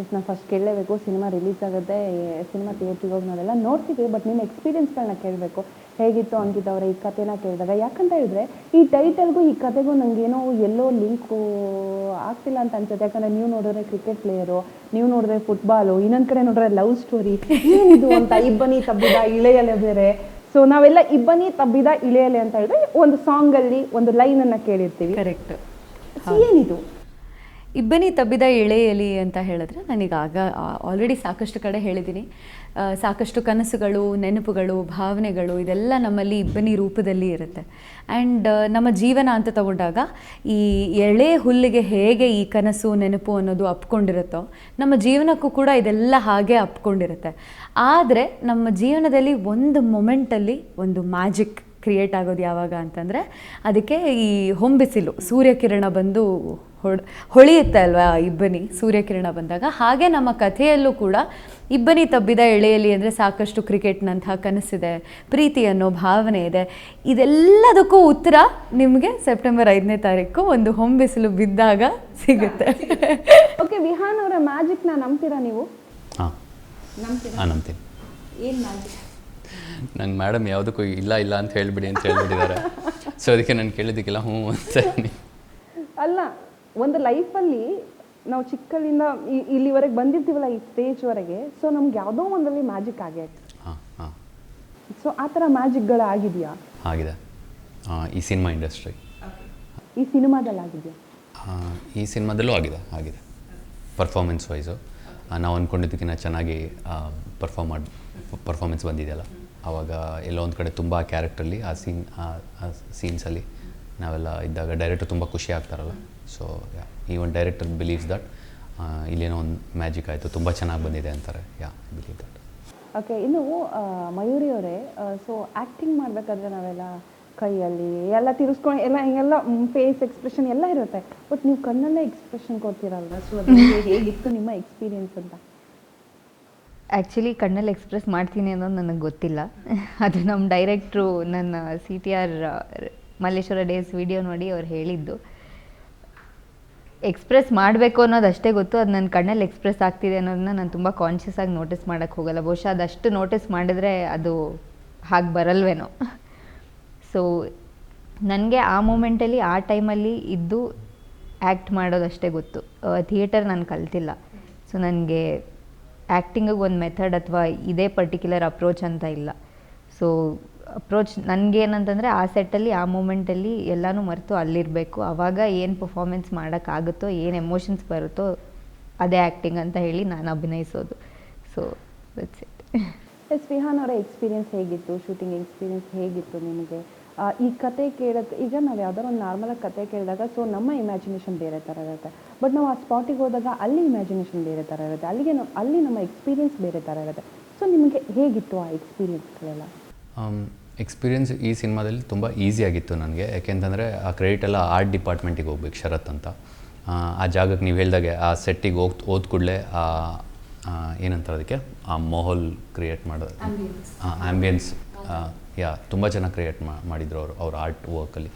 S ನಾನು first ಕೇಳಲೇಬೇಕು cinema release ಆಗುತ್ತೆ ಸಿನಿಮಾ ಥಿಯೇಟ್ರಿಗೆ ಹೋಗಿ ನಾವೆಲ್ಲ ನೋಡ್ತೀವಿ ಬಟ್ ನಿಮ್ಮ ಎಕ್ಸ್ಪೀರಿಯನ್ಸ್ಗಳನ್ನ ಕೇಳಬೇಕು. ಹೇಗಿತ್ತು ಅಂಕಿತ್ ಅವರ ಈ ಕಥೆನ ಕೇಳಿದಾಗ? ಯಾಕಂತ ಹೇಳಿದ್ರೆ ಈ ಟೈಟಲ್ಗೂ ಈ ಕಥೆಗೂ ನನಗೆ ಏನೋ ಎಲ್ಲೋ ಲಿಂಕು ಆಗ್ತಿಲ್ಲ ಅಂತ ಅನ್ಸುತ್ತೆ. ಯಾಕಂದ್ರೆ ನೀವು ನೋಡಿದ್ರೆ ಕ್ರಿಕೆಟ್ ಪ್ಲೇಯರು ನೀವು ನೋಡಿದ್ರೆ ಫುಟ್ಬಾಲು ಇನ್ನೊಂದು ಕಡೆ ನೋಡಿದ್ರೆ ಲವ್ ಸ್ಟೋರಿ ಏನಿದು ಅಂತ ಇಬ್ಬನಿ ತಬ್ಬಿದ ಇಳೆಯಲೆ ಬೇರೆ. ಸೊ ನಾವೆಲ್ಲ ಇಬ್ಬನಿ ತಬ್ಬಿದ ಇಳೆಯಲೆ ಅಂತ ಹೇಳಿದ್ರೆ ಒಂದು ಸಾಂಗಲ್ಲಿ ಒಂದು ಲೈನನ್ನು ಕೇಳಿರ್ತೀವಿ. ಕರೆಕ್ಟ್ ಏನಿದು? ಇಬ್ಬನಿ ತಬ್ಬಿದ ಎಳೆ ಎಲಿ ಅಂತ ಹೇಳಿದ್ರೆ ನನಗಾಗ ಆಲ್ರೆಡಿ ಸಾಕಷ್ಟು ಕಡೆ ಹೇಳಿದ್ದೀನಿ. ಸಾಕಷ್ಟು ಕನಸುಗಳು, ನೆನಪುಗಳು, ಭಾವನೆಗಳು, ಇದೆಲ್ಲ ನಮ್ಮಲ್ಲಿ ಇಬ್ಬನಿ ರೂಪದಲ್ಲಿ ಇರುತ್ತೆ. ಆ್ಯಂಡ್ ನಮ್ಮ ಜೀವನ ಅಂತ ತಗೊಂಡಾಗ ಈ ಎಳೆ ಹುಲ್ಲಿಗೆ ಹೇಗೆ ಈ ಕನಸು, ನೆನಪು ಅನ್ನೋದು ಅಪ್ಕೊಂಡಿರುತ್ತೋ, ನಮ್ಮ ಜೀವನಕ್ಕೂ ಕೂಡ ಇದೆಲ್ಲ ಹಾಗೆ ಅಪ್ಕೊಂಡಿರುತ್ತೆ. ಆದರೆ ನಮ್ಮ ಜೀವನದಲ್ಲಿ ಒಂದು ಮೊಮೆಂಟಲ್ಲಿ ಒಂದು ಮ್ಯಾಜಿಕ್ ಕ್ರಿಯೇಟ್ ಆಗೋದು ಯಾವಾಗ ಅಂತಂದರೆ ಅದಕ್ಕೆ ಈ ಹೊಂಬಿಸಿಲು ಸೂರ್ಯಕಿರಣ ಬಂದು ಹೊಡ್ ಹೊಳೆಯುತ್ತೆ ಅಲ್ವಾ ಇಬ್ಬನಿ ಸೂರ್ಯಕಿರಣ ಬಂದಾಗ. ಹಾಗೆ ನಮ್ಮ ಕಥೆಯಲ್ಲೂ ಕೂಡ ಇಬ್ಬನಿ ತಬ್ಬಿದ ಎಳೆಯಲ್ಲಿ ಅಂದರೆ ಸಾಕಷ್ಟು ಕ್ರಿಕೆಟ್ನಂತಹ ಕನಸಿದೆ ಪ್ರೀತಿ ಅನ್ನೋ ಭಾವನೆ ಇದೆ. ಇದೆಲ್ಲದಕ್ಕೂ ಉತ್ತರ ನಿಮಗೆ ಸೆಪ್ಟೆಂಬರ್ ಐದನೇ ತಾರೀಕು ಒಂದು ಹೊಂಬಿಸಿಲು ಬಿದ್ದಾಗ ಸಿಗುತ್ತೆ. ಓಕೆ ವಿಹಾನ್ ಅವರ ಮ್ಯಾಜಿಕ್ನ ನಂಬ್ತೀರಾ ನೀವು? ಹಾಂ. ನಂಬ್ತೀರಾ? ನಂಬ್ತೀನಿ. ಏನು ಮ್ಯಾಜಿಕ್ ನಂಗೆ ಮೇಡಮ್ ಯಾವುದಕ್ಕೂ ಇಲ್ಲ ಇಲ್ಲ ಅಂತ ಹೇಳಿಬಿಡಿ ಅಂತ ಹೇಳ್ಬಿಟ್ಟಿದ್ದಾರೆ. ಸೊ ಅದಕ್ಕೆ ನಾನು ಕೇಳಿದ್ದಕ್ಕೆಲ್ಲ ಹ್ಞೂ ಅಂತ ಅಲ್ಲ ಒಂದು ಲೈಫಲ್ಲಿ ನಾವು ಚಿಕ್ಕಲ್ಲಿಂದ ಇಲ್ಲಿವರೆಗೆ ಬಂದಿರ್ತೀವಲ್ಲ ಈ ಸ್ಟೇಜ್ವರೆಗೆ ಸೊ ನಮ್ಗೆ ಯಾವುದೋ ಒಂದರಲ್ಲಿ ಮ್ಯಾಜಿಕ್ ಆಗೇ. ಹಾಂ ಹಾಂ. ಸೊ ಆ ಥರ ಮ್ಯಾಜಿಕ್ಗಳು ಆಗಿದೆಯಾ? ಆಗಿದೆ. ಈ ಸಿನಿಮಾ ಇಂಡಸ್ಟ್ರಿ ಈ ಸಿನಿಮಾದಲ್ಲಿ ಆಗಿದೆಯಾ? ಈ ಸಿನಿಮಾದಲ್ಲೂ ಆಗಿದೆ ಆಗಿದೆ. ಪರ್ಫಾರ್ಮೆನ್ಸ್ ವೈಸು ನಾವು ಅಂದ್ಕೊಂಡಿದ್ದಕ್ಕಿಂತ ಚೆನ್ನಾಗಿ ಪರ್ಫಾರ್ಮ್ ಮಾಡಿ ಪರ್ಫಾರ್ಮೆನ್ಸ್ ಬಂದಿದೆಯಲ್ಲ. ಆವಾಗ ಎಲ್ಲೋ ಒಂದು ಕಡೆ ತುಂಬ ಕ್ಯಾರೆಕ್ಟ್ರಲ್ಲಿ ಆ ಸೀನ್ ಆ ಸೀನ್ಸಲ್ಲಿ ನಾವೆಲ್ಲ ಇದ್ದಾಗ ಡೈರೆಕ್ಟರ್ ತುಂಬ ಖುಷಿ ಆಗ್ತಾರಲ್ಲ. So ya even director believes that ಇಲ್ಲೇನೋ ಒಂದು ಮ್ಯಾಜಿಕ್ ಆಯಿತು, ತುಂಬ ಚೆನ್ನಾಗಿ ಬಂದಿದೆ ಅಂತಾರೆ. ಯಾ ಬಿಲೀವ್ ದಟ್ ಓಕೆ ಇನ್ನು ಮಯೂರಿ ಅವರೇ ಸೊ ಆ್ಯಕ್ಟಿಂಗ್ ಮಾಡಬೇಕಾದ್ರೆ ನಾವೆಲ್ಲ ಕೈಯಲ್ಲಿ ಎಲ್ಲ ತಿರ್ಸ್ಕೊಂಡು, ಎಲ್ಲ ಹಿಂಗೆಲ್ಲ ಫೇಸ್ ಎಕ್ಸ್ಪ್ರೆಷನ್ ಎಲ್ಲ ಇರುತ್ತೆ. ಬಟ್ ನೀವು ಕಣ್ಣಲ್ಲೇ ಎಕ್ಸ್ಪ್ರೆಷನ್ ಕೊಡ್ತೀರಲ್ವ? ಸೊ ಹೇಗಿತ್ತು ನಿಮ್ಮ ಎಕ್ಸ್ಪೀರಿಯನ್ಸ್ ಅಂತ? ಆ್ಯಕ್ಚುಲಿ ಕಣ್ಣಲ್ಲಿ ಎಕ್ಸ್ಪ್ರೆಸ್ ಮಾಡ್ತೀನಿ ಅನ್ನೋದು ನನಗೆ ಗೊತ್ತಿಲ್ಲ. ಅದು ನಮ್ಮ ಡೈರೆಕ್ಟ್ರು ನನ್ನ C T R Malleshwara days video ನೋಡಿ ಅವ್ರು ಹೇಳಿದ್ದು. ಎಕ್ಸ್ಪ್ರೆಸ್ ಮಾಡಬೇಕು ಅನ್ನೋದು ಅಷ್ಟೇ ಗೊತ್ತು, ಅದು ನನ್ನ ಕಣ್ಣಲ್ಲಿ ಎಕ್ಸ್ಪ್ರೆಸ್ ಆಗ್ತಿದೆ ಅನ್ನೋದನ್ನ ನಾನು ತುಂಬ ಕಾನ್ಷಿಯಸ್ಸಾಗಿ ನೋಟಿಸ್ ಮಾಡೋಕ್ಕೆ ಹೋಗಲ್ಲ. ಬಹುಶಃ ಅದಷ್ಟು ನೋಟಿಸ್ ಮಾಡಿದ್ರೆ ಅದು ಹಾಗೆ ಬರಲ್ವೇನೋ. ಸೊ ನನಗೆ ಆ ಮೂಮೆಂಟಲ್ಲಿ ಆ ಟೈಮಲ್ಲಿ ಇದ್ದು ಆ್ಯಕ್ಟ್ ಮಾಡೋದಷ್ಟೇ ಗೊತ್ತು. ಥಿಯೇಟರ್ ನಾನು ಕಲ್ತಿಲ್ಲ. ಸೊ ನನಗೆ ಆ್ಯಕ್ಟಿಂಗಿಗೆ ಒಂದು ಮೆಥಡ್ ಅಥವಾ ಇದೇ ಪರ್ಟಿಕ್ಯುಲರ್ ಅಪ್ರೋಚ್ ಅಂತ ಇಲ್ಲ. ಸೊ ಅಪ್ರೋಚ್ ನನಗೇನಂತಂದರೆ ಆ ಸೆಟ್ಟಲ್ಲಿ ಆ ಮೂಮೆಂಟಲ್ಲಿ ಎಲ್ಲನೂ ಮರೆತು ಅಲ್ಲಿರಬೇಕು. ಆವಾಗ ಏನು ಪರ್ಫಾರ್ಮೆನ್ಸ್ ಮಾಡೋಕ್ಕಾಗುತ್ತೋ ಏನು ಎಮೋಷನ್ಸ್ ಬರುತ್ತೋ ಅದೇ ಆ್ಯಕ್ಟಿಂಗ್ ಅಂತ ಹೇಳಿ ನಾನು ಅಭಿನಯಿಸೋದು. ಸೊ ದಟ್ಸ್ ಇಟ್ ಎಸ್ ಅವರ ಎಕ್ಸ್ಪೀರಿಯನ್ಸ್ ಹೇಗಿತ್ತು? ಶೂಟಿಂಗ್ ಎಕ್ಸ್ಪೀರಿಯನ್ಸ್ ಹೇಗಿತ್ತು ನಿಮಗೆ? ಈ ಕತೆ ಕೇಳೋದು ಈಗ ನಾವು ಯಾವ್ದಾರು ಒಂದು ನಾರ್ಮಲಾಗಿ ಕತೆ ಕೇಳಿದಾಗ ಸೊ ನಮ್ಮ ಇಮ್ಯಾಜಿನೇಷನ್ ಬೇರೆ ಥರ ಇರುತ್ತೆ. ಬಟ್ ನಾವು ಆ ಸ್ಪಾಟಿಗೆ ಹೋದಾಗ ಅಲ್ಲಿ ಇಮ್ಯಾಜಿನೇಷನ್ ಬೇರೆ ಥರ ಇರುತ್ತೆ. ಅಲ್ಲಿಗೆ ನಾವು ಅಲ್ಲಿ ನಮ್ಮ ಎಕ್ಸ್ಪೀರಿಯನ್ಸ್ ಬೇರೆ ಥರ ಇರುತ್ತೆ. ಸೊ ನಿಮಗೆ ಹೇಗಿತ್ತು ಆ ಎಕ್ಸ್ಪೀರಿಯೆನ್ಸ್ಗಳೆಲ್ಲ ಎಕ್ಸ್ಪೀರಿಯನ್ಸ್ ಈ ಸಿನಿಮಾದಲ್ಲಿ ತುಂಬ ಈಸಿಯಾಗಿತ್ತು ನನಗೆ. ಯಾಕೆಂತಂದರೆ ಆ ಕ್ರೆಡಿಟ್ ಎಲ್ಲ ಆರ್ಟ್ ಡಿಪಾರ್ಟ್ಮೆಂಟಿಗೆ ಹೋಗ್ಬೇಕು ಶರತ್ ಅಂತ. ಆ, ಜಾಗಕ್ಕೆ ನೀವು ಹೇಳ್ದಾಗೆ ಆ ಸೆಟ್ಟಿಗೆ ಹೋಗ್ ಹೋದ ಕೂಡಲೇ ಆ ಆ, ಏನಂತಾರೆ ಅದಕ್ಕೆ? ಆ ಮೊಹಲ್ ಕ್ರಿಯೇಟ್ ಮಾಡೋದು. ಆ್ಯಂಬಿಯನ್ಸ್ ಯಾ, ತುಂಬ ಜನ ಕ್ರಿಯೇಟ್ ಮಾಡಿದ್ರು ಅವರು, ಅವ್ರ ಆರ್ಟ್ ವರ್ಕಲ್ಲಿ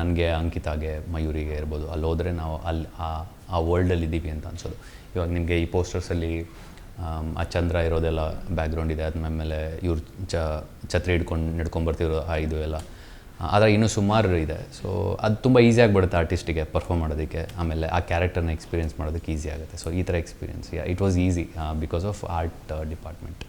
ನನಗೆ ಅಂಕಿತಾಗೆ, ಮಯೂರಿಗೆ ಇರ್ಬೋದು, ಅಲ್ಲಿ ಹೋದರೆ ನಾವು ಅಲ್ಲಿ, ಆ ಆ ವರ್ಲ್ಡಲ್ಲಿ ಇದ್ದೀವಿ ಅಂತ ಅನ್ಸೋದು. ಇವಾಗ ನಿಮಗೆ ಈ ಪೋಸ್ಟರ್ಸಲ್ಲಿ ಆ ಚಂದ್ರ ಇರೋದೆಲ್ಲ ಬ್ಯಾಕ್ಗ್ರೌಂಡ್ ಇದೆ ಅದಾದಮೇಲೆ ಇವ್ರು ಚ, ಛತ್ರಿ ಹಿಡ್ಕೊಂಡು ನಡ್ಕೊಂಬರ್ತಿರೋ ಆ ಇದು ಎಲ್ಲ. ಆದರೆ ಇನ್ನೂ ಸುಮಾರು ಇದೆ. ಸೊ ಅದು ತುಂಬ ಈಸಿ ಆಗಿಬಿಡುತ್ತೆ ಆರ್ಟಿಸ್ಟಿಗೆ ಪರ್ಫಾರ್ಮ್ ಮಾಡೋದಕ್ಕೆ. ಆಮೇಲೆ ಆ ಕ್ಯಾರೆಕ್ಟರ್ನ ಎಕ್ಸ್ಪೀರಿಯನ್ಸ್ ಮಾಡೋದಕ್ಕೆ ಈಸಿ ಆಗುತ್ತೆ. ಸೊ ಈ ಥರ experience it was easy because of art department